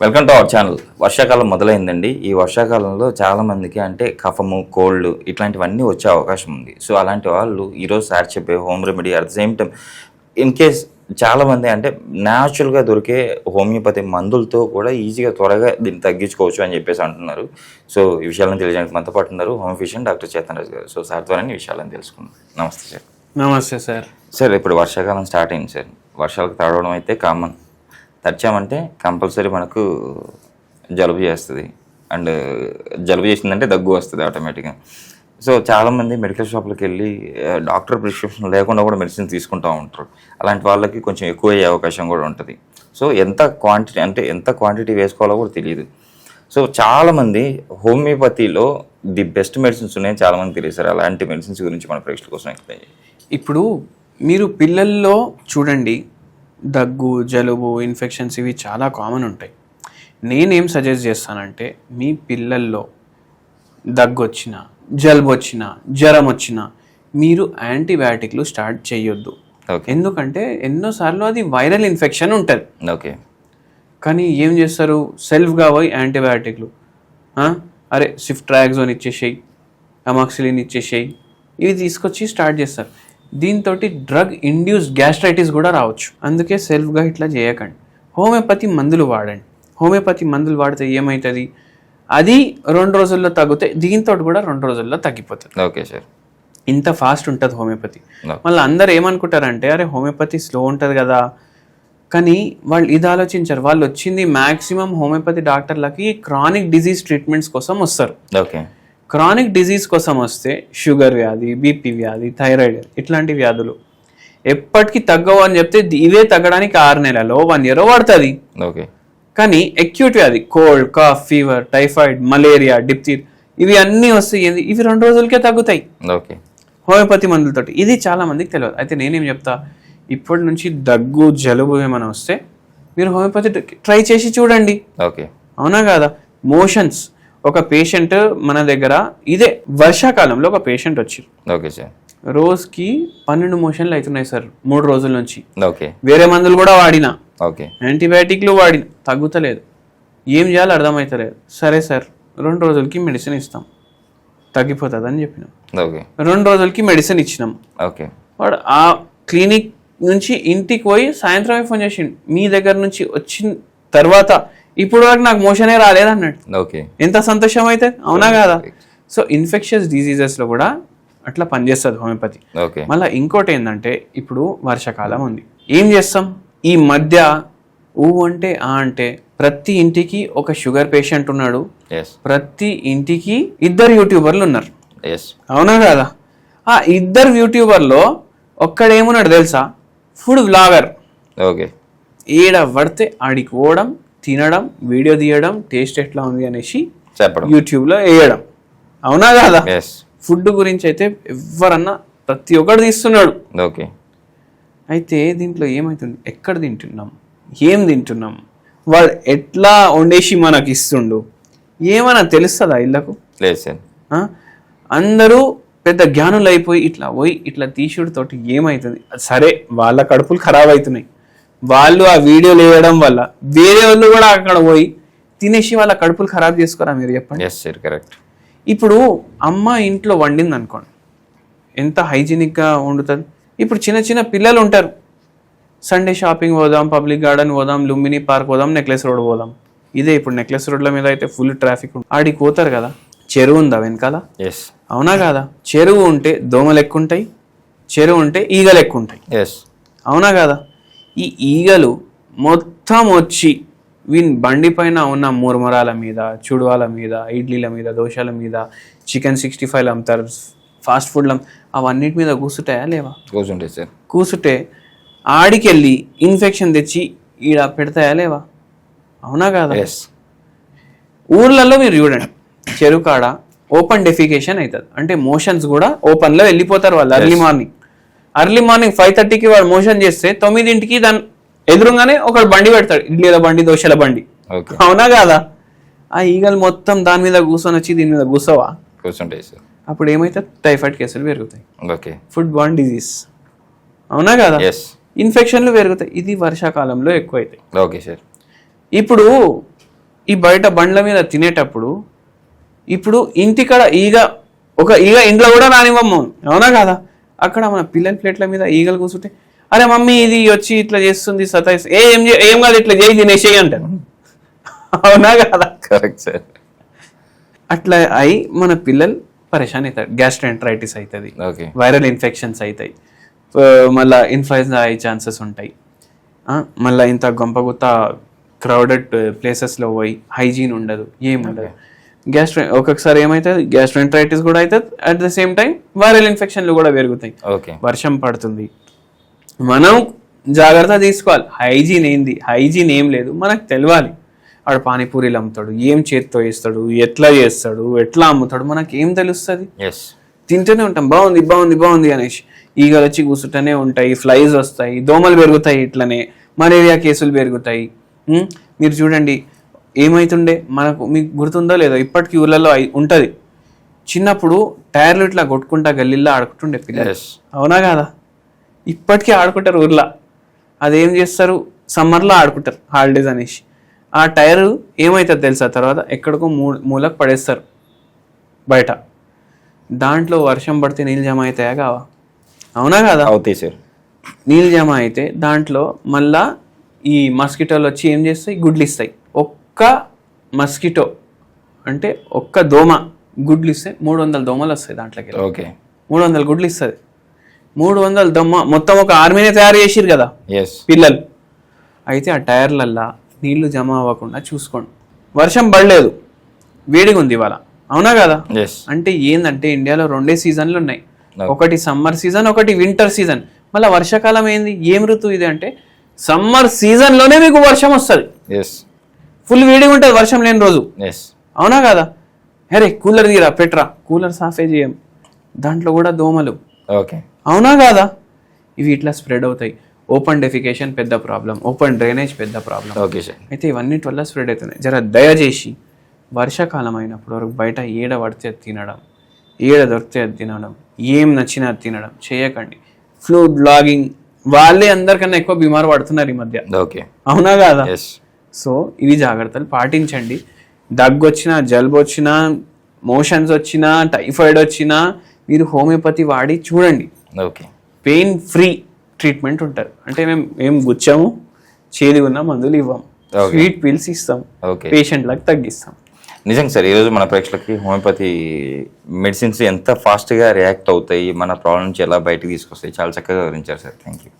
Welcome to our channel వర్షాకాలం మొదలైందండి. ఈ వర్షాకాలంలో చాలా మందికి అంటే కఫము కోల్డ్ ఇట్లాంటివన్నీ వచ్చే అవకాశం ఉంది. సో అలాంటి వాళ్ళు ఈరోజు సార్ చెప్పే home remedy at the same time in case చాలా మంది అంటే న్యాచురల్గా దొరికే హోమియోపతి మందులతో కూడా ఈజీగా త్వరగా దీన్ని తగ్గించుకోవచ్చు అని చెప్పేసి అంటున్నారు. సో ఈ విషయాలను తెలియజేయడానికి మనతో పాటు ఉన్నారు home physician doctor Chetan Raju గారు. సో సార్ ద్వారా ఈ విషయాలను తెలుసుకుందాం. నమస్తే సార్. నమస్తే సార్. సార్ ఇప్పుడు వర్షాకాలం స్టార్ట్ అయింది సార్. వర్షాలకు తడవడం అయితే కామన్ తడిచామంటే కంపల్సరీ మనకు జలుబు చేస్తుంది. అండ్ జలుబు చేసిందంటే దగ్గు వస్తుంది ఆటోమేటిక్గా. సో చాలామంది మెడికల్ షాప్లకు వెళ్ళి డాక్టర్ ప్రిస్క్రిప్షన్ లేకుండా కూడా మెడిసిన్ తీసుకుంటూ ఉంటారు. అలాంటి వాళ్ళకి కొంచెం ఎక్కువ అయ్యే అవకాశం కూడా ఉంటుంది. సో ఎంత క్వాంటిటీ అంటే ఎంత క్వాంటిటీ వేసుకోవాలో కూడా తెలియదు. సో చాలామంది హోమియోపతిలో ది బెస్ట్ మెడిసిన్స్ ఉన్నాయని చాలామంది తెలియదు సార్ అలాంటి మెడిసిన్స్ గురించి మన ప్రేక్షకుల కోసం ఎక్స్ప్లెయిన్ ఇప్పుడు మీరు పిల్లల్లో చూడండి దగ్గు జలుబు ఇన్ఫెక్షన్స్ ఇవి చాలా కామన్ ఉంటాయి. నేనేం సజెస్ట్ చేస్తానంటే మీ పిల్లల్లో దగ్గు వచ్చినా జలుబు వచ్చినా జ్వరం వచ్చినా మీరు యాంటీబయాటిక్లు స్టార్ట్ చేయొద్దు. ఓకే ఎందుకంటే ఎన్నోసార్లు అది వైరల్ ఇన్ఫెక్షన్ ఉంటుంది. ఓకే కానీ ఏం చేస్తారు? సెల్ఫ్గా పోయి యాంటీబయాటిక్లు? అరే స్విఫ్ట్ ట్రాక్జోన్ ఇచ్చేసేయి అమాక్సిలిన్ ఇచ్చేసేయి ఇవి తీసుకొచ్చి స్టార్ట్ చేస్తారు. దీంతో డ్రగ్ ఇండ్యూస్డ్ గ్యాస్ట్రైటిస్ కూడా రావచ్చు. అందుకే సెల్ఫ్గా ఇట్లా చేయకండి. హోమియోపతి మందులు వాడండి. హోమియోపతి మందులు వాడితే ఏమవుతుంది అది రెండు రోజుల్లో తగ్గితే దీంతో కూడా రెండు రోజుల్లో తగ్గిపోతుంది. Okay sir. ఇంత ఫాస్ట్ ఉంటుంది హోమియోపతి. మళ్ళీ అందరు ఏమనుకుంటారంటే అరే హోమియోపతి స్లో ఉంటుంది కదా. కానీ వాళ్ళు ఇది ఆలోచించారు. వాళ్ళు వచ్చింది మ్యాక్సిమం హోమియోపతి డాక్టర్లకి క్రానిక్ డిజీజ్ ట్రీట్మెంట్స్ కోసం వస్తారు. ఓకే. క్రానిక్ డిజీజ్ కోసం వస్తే షుగర్ వ్యాధి బీపీ వ్యాధి థైరాయిడ్ ఇట్లాంటి వ్యాధులు. ఎప్పటికీ తగ్గవు అని చెప్తే ఇవే తగ్గడానికి ఆరు నెలలో వన్ ఇయర్ పడుతుంది. ఓకే. కానీ అక్యూట్ వ్యాధి cold cough fever typhoid malaria diphtheria ఇవి అన్నీ వస్తాయి? ఇవి రెండు రోజులకే తగ్గుతాయి. ఓకే. హోమియోపతి మందులతోటి. ఇది చాలా మందికి తెలియదు. అయితే నేనేం చెప్తా? ఇప్పటి నుంచి దగ్గు జలుబు ఏమైనా వస్తే మీరు హోమియోపతి ట్రై చేసి చూడండి. ఓకే. అవునా కాదా? మోషన్స్. ఒక పేషెంట్ మన దగ్గర ఇదే వర్షాకాలంలో ఒక పేషెంట్ వచ్చి ఓకే సార్. రోజుకి పన్నెండు మోషన్లు అవుతున్నాయి సార్ మూడు రోజుల నుంచి. ఓకే. వేరే మందులు కూడా వాడినా. ఓకే. యాంటీబయాటిక్లు వాడిన తగ్గుతలేదు. ఏం చేయాలో అర్థమవుతలేదు సరే సార్ రెండు రోజులకి మెడిసిన్ ఇస్తాం. తగ్గిపోతుంది అని చెప్పినాం. ఓకే. రెండు రోజులకి మెడిసిన్ ఇచ్చినాం. ఓకే. వాడు ఆ క్లినిక్ నుంచి ఇంటికి పోయి సాయంత్రమే ఫోన్ చేసిండు. మీ దగ్గర నుంచి వచ్చిన తర్వాత ఇప్పుడు వరకు నాకు మోషనే రాలేదు అన్నాడు ఓకే. ఎంత సంతోషం అయితే అవునా కాదా? సో ఇన్ఫెక్షన్స్ డిసీజెస్లో కూడా అట్లా పనిచేస్తుంది హోమియోపతి. ఓకే. మళ్ళీ ఇంకోటి ఏంటంటే ఇప్పుడు వర్షాకాలం ఉంది. ఏం చేస్తాం? ఈ మధ్య ఊ అంటే ఆ అంటే ప్రతి ఇంటికి ఒక షుగర్ పేషెంట్ ఉన్నాడు. ప్రతి ఇంటికి ఇద్దరు యూట్యూబర్లు ఉన్నారు. అవునా కాదా? ఆ ఇద్దరు యూట్యూబర్లో ఒక్కడేమున్నాడు తెలుసా? Food vlogger. ఓకే. ఏడ పడితే ఆడికి పోవడం తినడం వీడియో తీయడం టేస్ట్ ఎట్లా ఉంది అనేసి చెప్పడం. యూట్యూబ్లో వేయడం. అవునా కాదా? ఫుడ్ గురించి అయితే ఎవరన్నా ప్రతి ఒక్కడు తీస్తున్నాడు. ఓకే. అయితే దీంట్లో ఏమవుతుంది ఎక్కడ తింటున్నాం? ఏం తింటున్నాం? వాడు ఎట్లా వండేసి మనకి ఇస్తుండు ఏమైనా తెలుస్తుందా ఇళ్ళకు? లేదు సార్? అందరూ పెద్ద జ్ఞానులు అయిపోయి ఇట్లా పోయి ఇట్లా తోటి ఏమవుతుంది సరే వాళ్ళ కడుపులు ఖరాబ్ అవుతున్నాయి. వాళ్ళు ఆ వీడియోలు వేయడం వల్ల వేరే వాళ్ళు కూడా అక్కడ పోయి తినేసి వాళ్ళ కడుపులు ఖరాబ్ చేసుకోరా మీరు చెప్పండి? కరెక్ట్ ఇప్పుడు అమ్మ ఇంట్లో వండింది అనుకోండి ఎంత హైజీనిక్గా వండుతుంది? ఇప్పుడు చిన్న చిన్న పిల్లలు ఉంటారు. సండే షాపింగ్ పోదాం పబ్లిక్ గార్డెన్ పోదాం లుంబిని పార్క్ పోదాం నెక్లెస్ రోడ్ పోదాం. ఇదే ఇప్పుడు నెక్లెస్ రోడ్ల మీద అయితే ఫుల్ ట్రాఫిక్ ఆడికి పోతారు కదా? చెరువు ఉందా వెనకాల? ఎస్ అవునా కాదా? చెరువు ఉంటే దోమలు ఎక్కువ ఉంటాయి చెరువు ఉంటే ఈగలు ఎక్కువ ఉంటాయి ఎస్ అవునా కాదా? ఈ ఈగలు మొత్తం వచ్చి వీన్ బండి పైన ఉన్న మురమరాల మీద చుడువాల మీద ఇడ్లీల మీద దోశల మీద చికెన్ సిక్స్టీ ఫైవ్ అమ్ముతారు ఫాస్ట్ ఫుడ్లు అవన్నిటి మీద కూసుంటాయా లేవా? కూర్చుంటే సార్. కూసుంటే ఆడికెళ్ళి ఇన్ఫెక్షన్ తెచ్చి ఈడ పెడతాయా లేవా? అవునా కాదా? ఎస్ ఊర్లలో మీరు చూడండి చెరువు కాడ ఓపెన్ డెఫికేషన్ అవుతుంది అంటే మోషన్స్ కూడా ఓపెన్లో వెళ్ళిపోతారు వాళ్ళు early morning. Early morning five థర్టీకి వాడు మోషన్ చేస్తే తొమ్మిదింటికి దాని ఎదురుగానే ఒకడు బండి పెడతాడు. ఇడ్లీల బండి దోశల బండి. అవునా కాదా? ఆ ఈగలు మొత్తం దాని మీద కూర్చొని వచ్చి దీని మీద కూర్చోవా? కూర్చుంటాయి సార్. అప్పుడు ఏమైతుంది టైఫాయిడ్ కేసులు పెరుగుతాయి. ఓకే. Food borne disease. అవునా కదా? ఇన్ఫెక్షన్లు పెరుగుతాయి. ఇది వర్షాకాలంలో ఎక్కువ అవుతాయి ఓకే సార్. ఇప్పుడు ఈ బయట బండ్ల మీద తినేటప్పుడు ఇప్పుడు ఇంటికాడ ఈగ ఒక ఈగ ఇంట్లో కూడా రానివ్వము. అవునా కదా? అక్కడ మన పిల్లల ప్లేట్ల మీద ఈగలు కూర్చుంటే అరే మమ్మీ ఇది వచ్చి ఇట్లా చేస్తుంది సతాయిస్ ఏ ఏం కాదు ఇట్లా చేయి తినేసేయి అంటారు. అవునా కదా? కరెక్ట్ సార్ అట్లా అయి మన పిల్లలు పరేషాన్ అవుతారు గ్యాస్ట్రెంట్రైటిస్ అవుతుంది వైరల్ ఇన్ఫెక్షన్స్ అవుతాయి మళ్ళా ఇన్ఫ్లుయెన్జా అయ్యే ఛాన్సెస్ ఉంటాయి. మళ్ళా ఇంత గొంపగుత్త క్రౌడెడ్ ప్లేసెస్లో పోయి హైజీన్ ఉండదు. ఏం ఉండదు. గ్యాస్ట్రో ఒక్కొక్కసారి ఏమవుతుంది గ్యాస్ట్రెంట్రైటిస్ కూడా అవుతుంది at the same time viral ఇన్ఫెక్షన్లు కూడా పెరుగుతాయి. ఓకే. వర్షం పడుతుంది. మనం జాగ్రత్త తీసుకోవాలి. హైజీన్ ఏంది? హైజీన్ ఏం లేదు. మనకు తెలియాలి ఆడు పానీపూరీలు అమ్ముతాడు. ఏం చేత్తో వేస్తాడు ఎట్లా చేస్తాడు? ఎట్లా అమ్ముతాడు? మనకి ఏం తెలుస్తుంది? తింటూనే ఉంటాం. బాగుంది బాగుంది బాగుంది అనేసి ఈగలు వచ్చి కూర్చుంటూనే ఉంటాయి. ఫ్లైస్ వస్తాయి. దోమలు పెరుగుతాయి ఇట్లనే. మలేరియా కేసులు పెరుగుతాయి? మీరు చూడండి. ఏమైతుండే? మనకు మీకు గుర్తుందో లేదో ఇప్పటికీ ఊళ్ళలో అయి- ఉంటది. చిన్నప్పుడు టైర్లు ఇట్లా కొట్టుకుంటా గల్లీల్లో ఆడుకుంటుండే పిల్లలు. అవునా కాదా? ఇప్పటికీ ఆడుకుంటారు ఊర్లో. అదేం చేస్తారు? సమ్మర్లో ఆడుకుంటారు హాలిడేస్ అనేసి. ఆ టైర్ ఏమవుతుంది తెలుసా? తర్వాత ఎక్కడికో మూ మూలకు పడేస్తారు బయట. దాంట్లో వర్షం పడితే నీళ్ళు జమ అవుతాయా కావా? అవునా కదా? అవుతాయి సార్. నీళ్ళు జమ అయితే దాంట్లో మళ్ళా ఈ మస్కిటోలు వచ్చి ఏం చేస్తాయి? గుడ్లు ఇస్తాయి. ఒక్క మస్కిటో అంటే ఒక్క దోమ గుడ్లు ఇస్తే మూడు వందల దోమలు వస్తాయి దాంట్లోకి. ఓకే. మూడు వందల గుడ్లు ఇస్తుంది. మూడు వందల దొమ్మ మొత్తం ఒక ఆర్మీనే తయారు చేసిరు కదా? ఎస్ పిల్లలు. అయితే ఆ టైర్లల్లా నీళ్ళు జమ అవ్వకుండా చూసుకోండి. వర్షం పడలేదు. వేడిగా ఉంది ఇవాళ. అవునా కదా? అంటే ఏందంటే ఇండియాలో రెండే సీజన్లు ఉన్నాయి. ఒకటి సమ్మర్ సీజన్ ఒకటి వింటర్ సీజన్. మళ్ళీ వర్షాకాలం ఏంది? ఏం ఋతువు ఇది అంటే సమ్మర్ సీజన్లోనే మీకు వర్షం వస్తుంది. ఫుల్ వేడిగా ఉంటుంది వర్షం లేని రోజు. అవునా కదా? అరే కూలర్ తీరా పెట్రా కూలర్ సాఫే చేయం దాంట్లో కూడా దోమలు. ఓకే అవునా కాదా? ఇవి ఇట్లా స్ప్రెడ్ అవుతాయి. ఓపెన్ డెఫికేషన్ పెద్ద ప్రాబ్లం ఓపెన్ డ్రైనేజ్ పెద్ద ప్రాబ్లం ఓకే సార్ అయితే ఇవన్నిటి వల్ల స్ప్రెడ్ అవుతున్నాయి. జర దయచేసి వర్షాకాలం అయినప్పుడు వరకు బయట ఏడ పడితే తినడం. ఏడ దొరికితే అది తినడం. ఏం నచ్చినా తినడం. చేయకండి. ఫ్లూ బ్లాగింగ్ వాళ్ళే అందరికన్నా ఎక్కువ బీమారు పడుతున్నారు ఈ మధ్య. ఓకే అవునా కాదా? ఎస్ సో ఇవి జాగ్రత్తలు పాటించండి. దగ్గు వచ్చినా జలుబు వచ్చినా మోషన్స్ వచ్చినా టైఫాయిడ్ వచ్చినా మీరు హోమియోపతి వాడి చూడండి. ఓకే. పెయిన్ ఫ్రీ ట్రీట్మెంట్ ఉంటుంది అంటే మేము మేము గుచ్చాము చేదుగున్న మందులు ఇవ్వం. స్వీట్ పిల్స్ ఇస్తాం. ఓకే. పేషెంట్లకు తగ్గిస్తాం. నిజంగా సార్ ఈరోజు మన ప్రేక్షకులకి హోమియోపతి మెడిసిన్స్ ఎంత ఫాస్ట్గా రియాక్ట్ అవుతాయి మన ప్రాబ్లం నుంచి ఎలా బయటకు తీసుకొస్తాయి చాలా చక్కగా వివరించారు సార్. Thank you